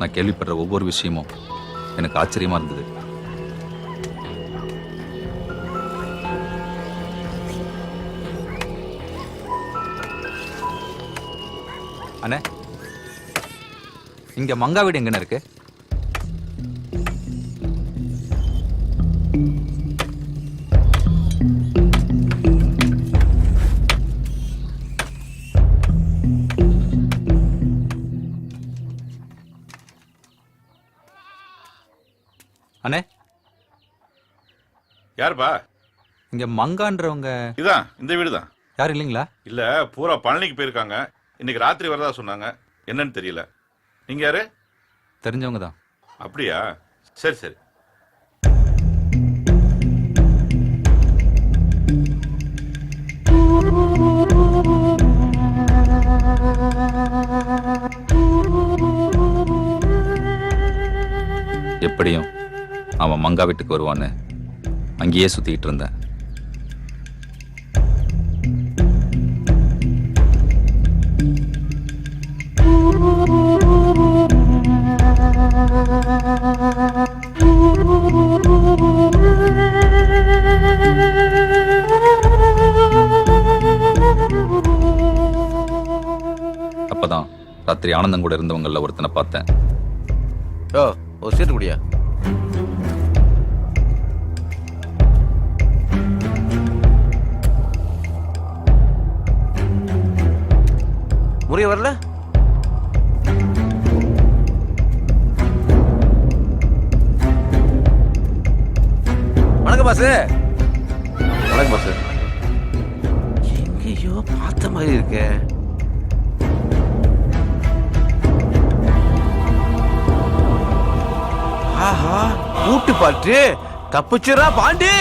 நான் கேள்விப்படுற ஒவ்வொரு விஷயமும் எனக்கு ஆச்சரியமா இருந்தது. அண்ணே இங்க மங்கா வீடு எங்கண்ணே இருக்கு? யாருப்பா? இங்க மங்கான்றவங்க. இதான் இந்த வீடு தான் யாரும் இல்லைங்களா? இல்ல பூரா பழனிக்கு போயிருக்காங்க. இன்னைக்கு ராத்திரி வரதா சொன்னாங்க. என்னன்னு தெரியல. நீங்க யாரு? தெரிஞ்சவங்க தான். அப்படியா? சரி சரி. எப்படியும் அவன் மங்கா வீட்டுக்கு வருவான்னு அங்கேயே சுத்திட்டு இருந்தேன். அப்பதான் ராத்திரி ஆனந்தம் கூட இருந்தவங்கள ஒருத்தனை பார்த்தேன். ஓ ஒரு சீட்டு முறிய வரல? வணக்கம் பாஸ் வணக்கம் பாஸ் எங்கேயோ பார்த்த மாதிரி இருக்கே. ஆஹா ஊட்டு பாட்டு. தப்பிச்சுரா பாண்டி.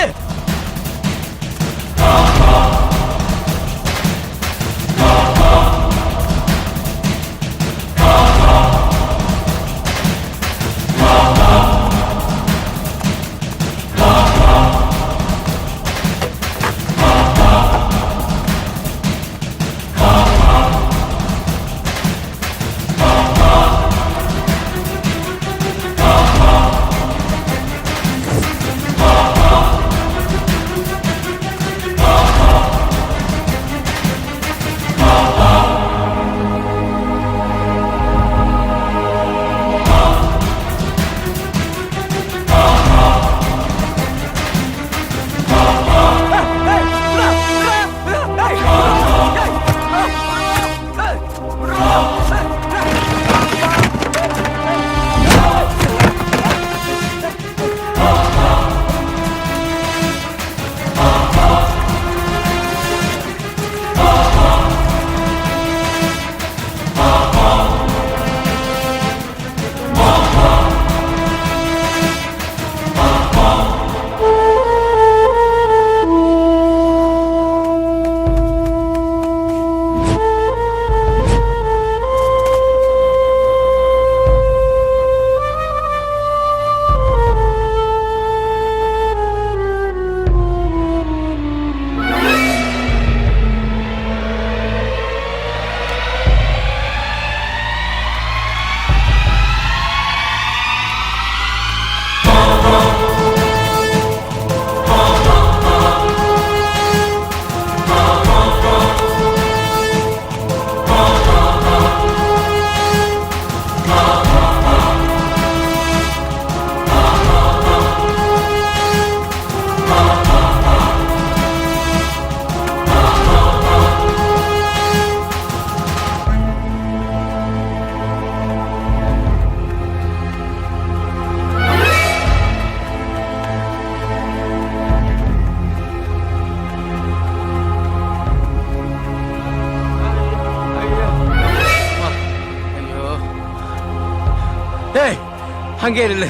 அங்கே நில்லு.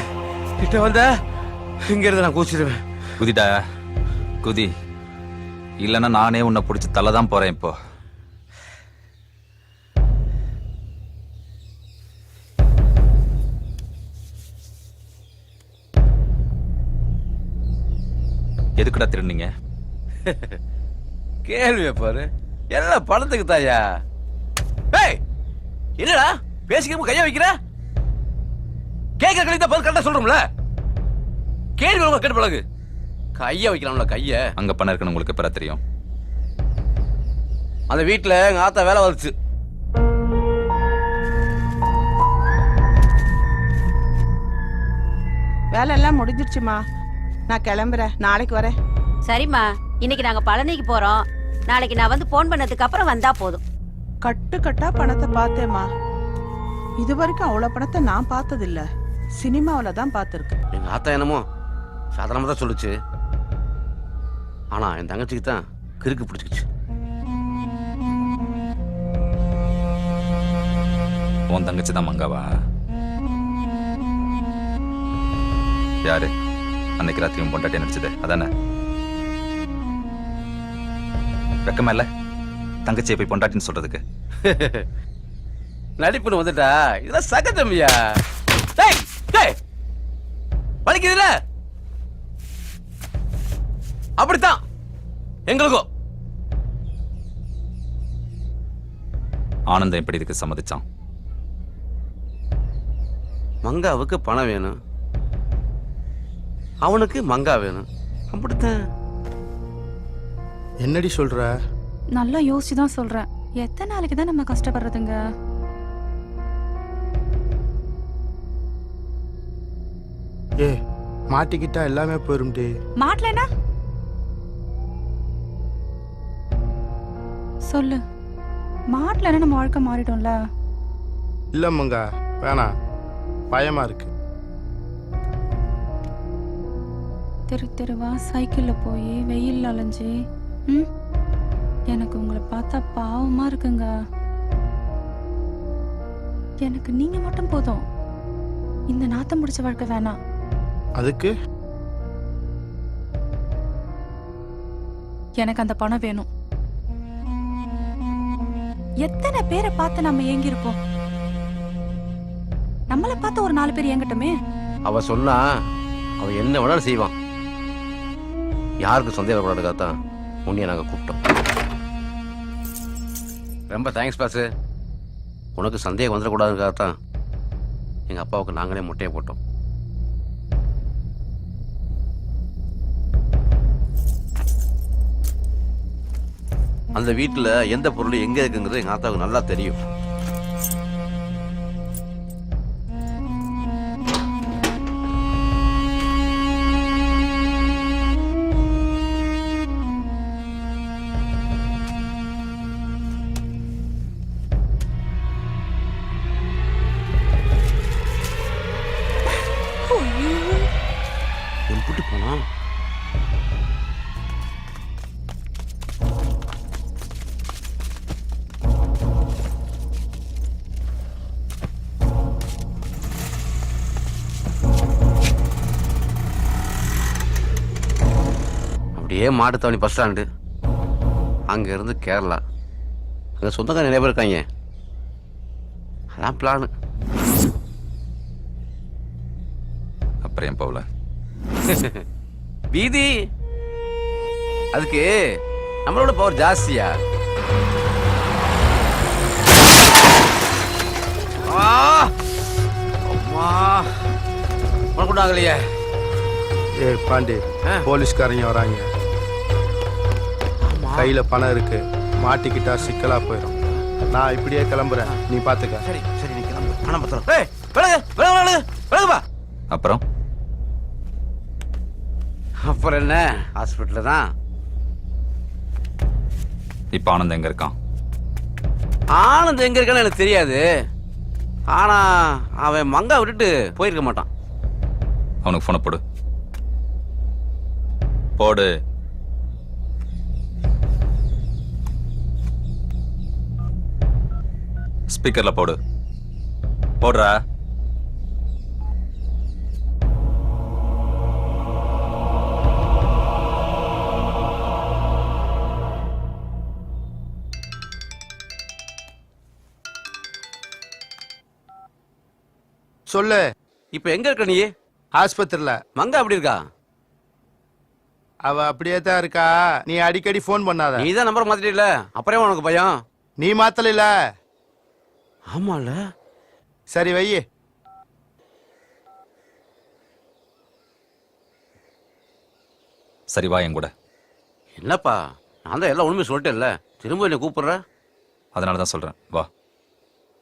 கிட்ட வந்த இங்க இருந்து நான் கூச்சிடுவேன் குதிடா. குதி. இல்லைன்னா நானே உன்னை பிடிச்சி தலை தான் போறேன் இப்போ. எதுக்குடா திருநீங்க? கேள்வியை பாரு. எல்லாம் பணத்துக்கு தாயா டேய் என்னடா? பேசிக்காம கையா வைக்கிற? கேட்கிற கழித்த பதில் கரெக்டா சொல்றோம்ல. கேள்வி கேட்டு பழகு கைய வைக்கலாம்ல கைய. அங்க பணம் இருக்குன்னு உங்களுக்கு எப்ப தெரியும். அந்த வீட்டுல எங்க ஆத்தா வேலை வந்துச்சு வேலை எல்லாம் முடிஞ்சிருச்சுமா. நான் கிளம்புறேன். நாளைக்கு வரேன். சரிம்மா இன்னைக்கு நாங்க பழனிக்கு போறோம். நாளைக்கு நான் வந்து போன் பண்ணதுக்கு அப்புறம் வந்தா போதும். கட்டு கட்டா பணத்தை பார்த்தேம்மா. இது வரைக்கும் அவ்வளோ பணத்தை நான் பார்த்ததில்ல. சினிமாவில் தான் பார்த்துருக்கேன் எங்க ஆத்தா என்னமோ சாதாரணமா தான் சொல்லுச்சு. ஆனா என் தங்கச்சிக்கு தான் கிறுக்கு பிடிச்சிக்கிச்சு. உன் தங்கச்சி தான் மங்காவா? யாரு? அன்னைக்கு ராத்திரி உன் பொண்டாட்டி நடிச்சது. அதானே? வெக்கமா இல்ல? தங்கச்சியை போய் பொண்டாட்டின்னு சொல்றதுக்கு. நடிப்புன்னு வந்துட்டா. இதெல்லாம் சகஜம்யா. டேய் டேய்! வலிக்குதுல அப்படித்தான். எங்களுக்கும். ஆனந்தம் எப்படி இதுக்கு சம்மதிச்சான்? மங்காவுக்கு பணம் வேணும். அவனுக்கு மங்கா வேணும். அப்படித்தான். என்னடி சொல்ற? நல்லா யோசிச்சு தான் சொல்றேன். எத்தனை நாளைக்கு தான் நம்ம கஷ்டப்படுறதுங்க? ஏ மாட்டிக்கிட்டா எல்லாமே போயிரும்டி மாட்டலனா சொல்லு. மாட்டலனா நம்ம வாழ்க்கை மாறிடும்ல. இல்ல மங்கா வேணாம் பயமா இருக்கு. தெரு தெருவா சைக்கிள்ல போய் வெயில் அலைஞ்சு ம்? எனக்கு உங்களை பார்த்தா பாவமா இருக்குங்க. எனக்கு நீங்க மட்டும் போதும். இந்த நாத்தம் முடிச்ச வாழ்க்கை வேணாம். அதுக்கு? எனக்கு அந்த பணம் வேணும். எத்தனை பேரை பார்த்து நம்ம ஏங்கியிருப்போம் நம்மளை பார்த்து ஒரு நாலு பேர் ஏங்கட்டுமே? அவ சொன்னா அவ என்ன வேணாலும் செய்வான். யாருக்கும் சந்தேகம் வரக்கூடாதுக்காகத்தான் உன்னைய நாங்க கூப்பிட்டோம். ரொம்ப தேங்க்ஸ் பாஸ் உனக்கு சந்தேகம் வந்துடக்கூடாதுக்காகத்தான் எங்க அப்பாவுக்கு நாங்களே முட்டையை போட்டோம். அந்த வீட்டில் எந்த பொருள் எங்கே இருக்குங்கிறது எங்கள் ஆத்தாவுக்கு நல்லா தெரியும். அப்படியே மாட்டுத்தாவணி பஸ் ஸ்டாண்டு அங்க இருந்து கேரளா. அங்க சொந்தக்கார நிறைய பேர் இருக்காங்க. அதான் பிளானு அப்புறம் ஏன் போகல? வீதி. அதுக்கு நம்மளோட பவர் ஜாஸ்தியா? ஆ! அம்மா. உனக்கு ஆகலையே ஏ பாண்டி ஆ. போலீஸ்காரங்க வராங்க. கையில பணம் இருக்கு. மாட்டிக்கிட்டா சிக்கலா போயிடும் நான் இப்படியே கிளம்புறேன். நீ பாத்துக்க. சரி சரி நீ கிளம்பு. பணம் பத்திரம். ஏய் விலகு விலகு விலகு விலகுப்பா. அப்புறம்? அப்புறம் என்ன? ஹாஸ்பிட்டல் தான். இப்ப ஆனந்தம் எங்க இருக்கான்? ஆனந்த் எங்க இருக்கான்னு எனக்கு தெரியாது. ஆனா அவன் மங்கா விட்டுட்டு போயிருக்க மாட்டான். அவனுக்கு போனை போடு. போடு. ஸ்பீக்கர்ல போடு. போடுறா. சொல்லு. இப்ப எங்க இருக்க நீ? ஆஸ்பத்திரியில மங்கா எப்படி இருக்கா? அவ அப்படியே தான் இருக்கா. நீ அடிக்கடி ஃபோன் பண்ணாத. நீ தான் நம்பர் மாத்திட்டீல அப்புறம் உனக்கு பயம். நீ மாத்தல ஆமால. சரி வை சரி வா என்கூட என்னப்பா? நான் தான் எல்லாம் உண்மையை சொல்லிட்டேன்ல. திரும்ப என்னை கூப்பிடுற? அதனால தான் சொல்கிறேன் வா.